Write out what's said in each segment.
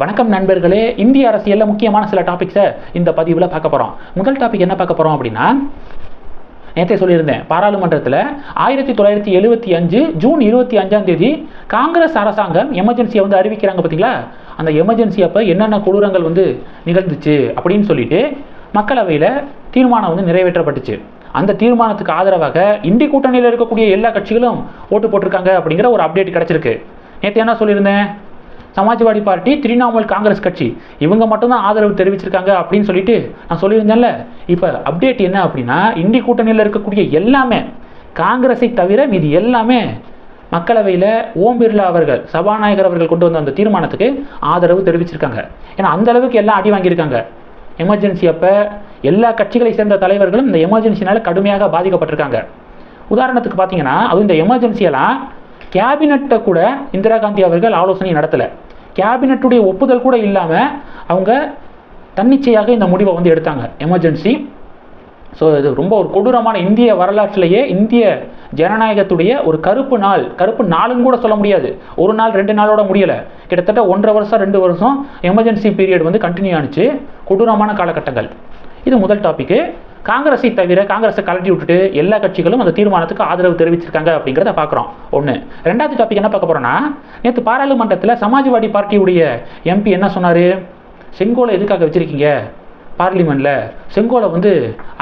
வணக்கம் நண்பர்களே இந்திய அரசியலில் முக்கியமான சில டாபிக்ஸை இந்த பதிவில் பார்க்க போகிறோம் முதல் டாபிக் என்ன பார்க்க போகிறோம் அப்படின்னா நேற்றே சொல்லியிருந்தேன் பாராளுமன்றத்தில் ஆயிரத்தி தொள்ளாயிரத்தி எழுபத்தி அஞ்சு ஜூன் இருபத்தி அஞ்சாம் தேதி காங்கிரஸ் அரசாங்கம் எமர்ஜென்சியை வந்து அறிவிக்கிறாங்க பார்த்தீங்களா அந்த எமர்ஜென்சி அப்போ என்னென்ன கொடூரங்கள் வந்து நிகழ்ந்துச்சு அப்படின்னு சொல்லிட்டு மக்களவையில் தீர்மானம் வந்து நிறைவேற்றப்பட்டுச்சு. அந்த தீர்மானத்துக்கு ஆதரவாக இந்தி கூட்டணியில் இருக்கக்கூடிய எல்லா கட்சிகளும் ஓட்டு போட்டிருக்காங்க அப்படிங்கிற ஒரு அப்டேட் கிடச்சிருக்கு. நேற்று என்ன சொல்லியிருந்தேன்? சமாஜ்வாடி பார்ட்டி திரிணாமுல் காங்கிரஸ் கட்சி. இவங்க மட்டும்தான் ஆதரவு தெரிவிச்சிருக்காங்க அப்படின்னு சொல்லிட்டு நான் சொல்லியிருந்தேன்ல. இப்போ அப்டேட் என்ன அப்படின்னா இந்தி கூட்டணியில் இருக்கக்கூடிய எல்லாமே காங்கிரஸை தவிர மீதி எல்லாமே மக்களவையில் ஓம் பிர்லா அவர்கள் சபாநாயகர் அவர்கள் கொண்டு வந்த அந்த தீர்மானத்துக்கு ஆதரவு தெரிவிச்சிருக்காங்க. ஏன்னா அந்த அளவுக்கு எல்லாம் அடி வாங்கியிருக்காங்க. எமர்ஜென்சி அப்போ எல்லா கட்சிகளை சேர்ந்த தலைவர்களும் இந்த எமர்ஜென்சினால் கடுமையாக பாதிக்கப்பட்டிருக்காங்க. உதாரணத்துக்கு பார்த்தீங்கன்னா அதுவும் இந்த எமர்ஜென்சியெல்லாம் கேபினட்டை கூட இந்திரா காந்தி அவர்கள் ஆலோசனை நடத்தலை. கேபினட்டுடைய ஒப்புதல் கூட இல்லாமல் அவங்க தன்னிச்சையாக இந்த முடிவை வந்து எடுத்தாங்க. எமர்ஜென்சி ஸோ இது ரொம்ப ஒரு கொடூரமான இந்திய வரலாற்றிலேயே இந்திய ஜனநாயகத்துடைய ஒரு கருப்பு நாள். கருப்பு நாளுன்னு கூட சொல்ல முடியாது. ஒரு நாள் ரெண்டு நாளோட முடியலை. கிட்டத்தட்ட ஒன்றரை வருஷம் ரெண்டு வருஷம் எமர்ஜென்சி பீரியட் வந்து கண்டினியூ ஆனிச்சு. கொடூரமான காலகட்டங்கள். இது முதல் டாப்பிக்கு காங்கிரஸை தவிர காங்கிரஸை கலட்டி விட்டுட்டு எல்லா கட்சிகளும் அந்த தீர்மானத்துக்கு ஆதரவு தெரிவிச்சிருக்காங்க அப்படிங்கிறத பார்க்குறோம். ஒன்று ரெண்டாவது டாபிக் என்ன பார்க்க போகிறோன்னா நேற்று பாராளுமன்றத்தில் சமாஜ்வாடி பார்ட்டியுடைய எம்பி என்ன சொன்னார்? செங்கோலை எதுக்காக வச்சுருக்கீங்க? பார்லிமெண்ட்டில் செங்கோலை வந்து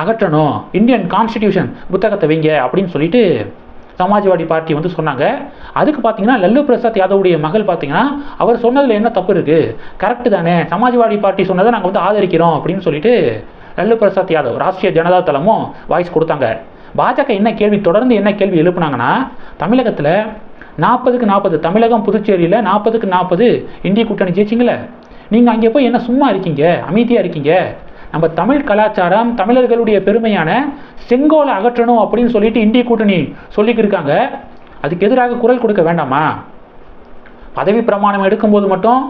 அகற்றணும். இந்தியன் கான்ஸ்டிடியூஷன் புத்தகத்தை வைங்க அப்படின்னு சொல்லிட்டு சமாஜ்வாடி பார்ட்டி வந்து சொன்னாங்க. அதுக்கு பார்த்தீங்கன்னா லல்லு பிரசாத் யாதவுடைய மகள் பார்த்தீங்கன்னா அவர் சொன்னதில் என்ன தப்பு இருக்குது கரெக்டு தானே. சமாஜ்வாடி பார்ட்டி சொன்னதை நாங்கள் வந்து ஆதரிக்கிறோம் அப்படின்னு சொல்லிட்டு லல்லு பிரசாத் யாதவ் ராஷ்ட்ரிய ஜனதா தளமும் வாய்ஸ் கொடுத்தாங்க. பாஜக என்ன கேள்வி தொடர்ந்து என்ன கேள்வி எழுப்புனாங்கன்னா தமிழகத்தில் நாற்பதுக்கு நாற்பது தமிழகம் புதுச்சேரியில் நாற்பதுக்கு நாற்பது இந்திய கூட்டணி ஜெயிச்சிங்களே. நீங்கள் அங்கே போய் என்ன சும்மா இருக்கீங்க அமைதியாக இருக்கீங்க? நம்ம தமிழ் கலாச்சாரம் தமிழர்களுடைய பெருமையான செங்கோலை அகற்றணும் அப்படின்னு சொல்லிட்டு இந்திய கூட்டணி சொல்லிக்கிருக்காங்க அதுக்கு எதிராக குரல் கொடுக்க வேண்டாமா? பதவி பிரமாணம் எடுக்கும்போது மட்டும்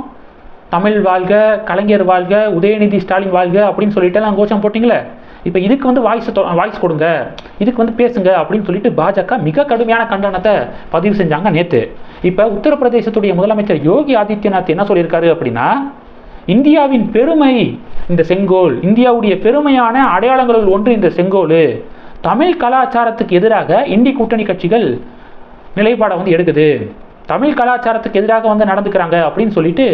தமிழ் வாழ்க கலைஞர் வாழ்க உதயநிதி ஸ்டாலின் வாழ்க அப்படின்னு சொல்லிட்டு எல்லாம் கோஷம் போட்டிங்களே? இப்போ இதுக்கு வந்து வாய்ஸ் வாய்ஸ் கொடுங்க. இதுக்கு வந்து பேசுங்க அப்படின்னு சொல்லிட்டு பாஜக மிக கடுமையான கண்டனத்தை பதிவு செஞ்சாங்க நேற்று இப்போ உத்தரப்பிரதேசத்துடைய முதலமைச்சர் யோகி ஆதித்யநாத் என்ன சொல்லியிருக்காரு அப்படின்னா இந்தியாவின் பெருமை இந்த செங்கோல் இந்தியாவுடைய பெருமையான அடையாளங்களில் ஒன்று இந்த செங்கோல். தமிழ் கலாச்சாரத்துக்கு எதிராக இந்தி கூட்டணி கட்சிகள் நிலைப்பாடை வந்து எடுக்குது. தமிழ் கலாச்சாரத்துக்கு எதிராக வந்து நடந்துக்கிறாங்க அப்படின்னு சொல்லிட்டு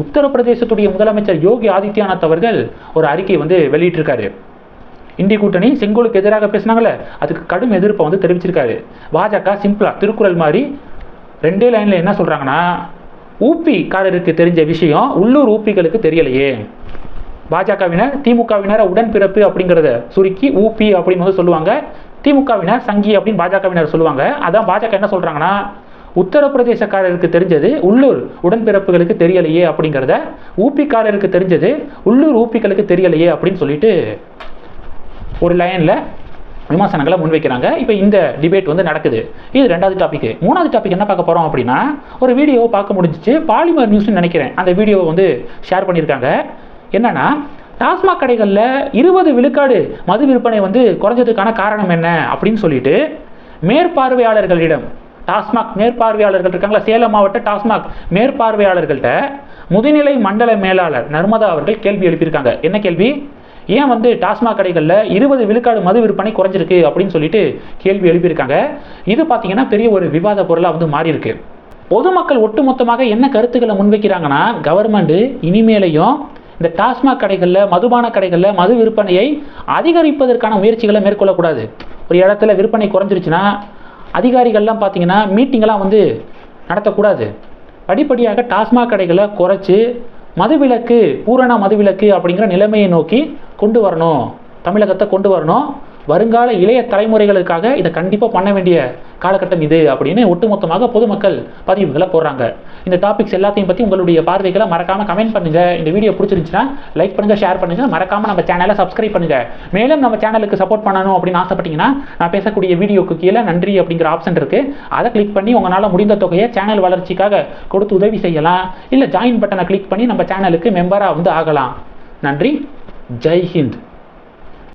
உத்தரப்பிரதேசத்துடைய முதலமைச்சர் யோகி ஆதித்யநாத் அவர்கள் ஒரு அறிக்கை வந்து வெளியிட்டிருக்காரு. இந்திய கூட்டணி செங்கோலுக்கு எதிராக பேசினாங்களே அதுக்கு கடும் எதிர்ப்பை வந்து தெரிவிச்சிருக்காரு. பாஜக சிம்பிளா திருக்குறள் மாதிரி ரெண்டே லைனில் என்ன சொல்கிறாங்கன்னா ஊப்பிக்காரருக்கு தெரிஞ்ச விஷயம் உள்ளூர் ஊப்பிகளுக்கு தெரியலையே. பாஜகவினர் திமுகவினர் உடன்பிறப்பு அப்படிங்கிறத சுருக்கி ஊபி அப்படின்னு வந்து சொல்லுவாங்க. திமுகவினர் சங்கி அப்படின்னு பாஜகவினர் சொல்லுவாங்க. அதான் பாஜக என்ன சொல்கிறாங்கன்னா உத்தரப்பிரதேசக்காரருக்கு தெரிஞ்சது உள்ளூர் உடன்பிறப்புகளுக்கு தெரியலையே அப்படிங்கிறத ஊப்பிக்காரருக்கு தெரிஞ்சது உள்ளூர் ஊப்பிகளுக்கு தெரியலையே அப்படின்னு சொல்லிட்டு ஒரு லைனில் விமர்சனங்களை முன்வைக்கிறாங்க. இப்போ இந்த டிபேட் வந்து நடக்குது. இது ரெண்டாவது டாபிக் மூணாவது டாபிக் என்ன பார்க்க போகிறோம் அப்படின்னா ஒரு வீடியோவை பார்க்க முடிஞ்சிச்சு. பாலிமர் நியூஸ்னு நினைக்கிறேன். அந்த வீடியோவை வந்து ஷேர் பண்ணியிருக்காங்க. என்னன்னா டாஸ்மாக் கடைகளில் இருபது விழுக்காடு மது விற்பனை வந்து குறைஞ்சதுக்கான காரணம் என்ன அப்படின்னு சொல்லிட்டு மேற்பார்வையாளர்களிடம் டாஸ்மாக் மேற்பார்வையாளர்கள் இருக்காங்களா? சேலம் மாவட்ட டாஸ்மாக் மேற்பார்வையாளர்கள்ட்ட முதுநிலை மண்டல மேலாளர் நர்மதா அவர்கள் கேள்வி எழுப்பியிருக்காங்க. என்ன கேள்வி? ஏன் வந்து டாஸ்மாக் கடைகளில் இருபது விழுக்காடு மது விற்பனை குறைஞ்சிருக்கு அப்படின்னு சொல்லிட்டு கேள்வி எழுப்பியிருக்காங்க. இது பார்த்தீங்கன்னா பெரிய ஒரு விவாத பொருளாக வந்து மாறி இருக்கு பொதுமக்கள் ஒட்டுமொத்தமாக என்ன கருத்துக்களை முன்வைக்கிறாங்கன்னா கவர்மெண்ட் இனிமேலையும் இந்த டாஸ்மாக் கடைகளில் மதுபான கடைகளில் மது விற்பனையை அதிகரிப்பதற்கான முயற்சிகளை மேற்கொள்ளக்கூடாது. ஒரு இடத்துல விற்பனை குறைஞ்சிருச்சுன்னா அதிகாரிகள்லாம் பார்த்தீங்கன்னா மீட்டிங்கெல்லாம் வந்து நடத்தக்கூடாது. படிப்படியாக டாஸ்மாக் கடைகளை குறைச்சி மதுவிலக்கு பூரண மதுவிலக்கு அப்படிங்கிற நிலைமையை நோக்கி கொண்டு வரணும். தமிழகத்தை கொண்டு வரணும். வருங்கால இளைய தலைமுறைகளுக்காக இதை கண்டிப்பாக பண்ண வேண்டிய காலகட்டம் இது அப்படின்னு ஒட்டுமொத்தமாக பொதுமக்கள் பதிவுகளை போடுறாங்க. இந்த டாபிக்ஸ் எல்லாத்தையும் பற்றி உங்களுடைய பார்வைகளை மறக்காமல் கமெண்ட் பண்ணுங்கள் இந்த வீடியோ பிடிச்சிருந்துச்சுன்னா லைக் பண்ணுங்கள் ஷேர் பண்ணுங்கள் மறக்காமல் நம்ம சேனலை சப்ஸ்கிரைப் பண்ணுங்கள் மேலும் நம்ம சேனலுக்கு சப்போர்ட் பண்ணணும் அப்படின்னு ஆசைப்பட்டீங்கன்னா நான் பேசக்கூடிய வீடியோக்கு கீழே நன்றி அப்படிங்கிற ஆப்ஷன் இருக்குது அதை கிளிக் பண்ணி உங்களால் முடிந்த தொகையை சேனல் வளர்ச்சிக்காக கொடுத்து உதவி செய்யலாம். இல்லை ஜாயின் பட்டனை கிளிக் பண்ணி நம்ம சேனலுக்கு மெம்பராக வந்து ஆகலாம். நன்றி. ஜெய் ஹிந்த்.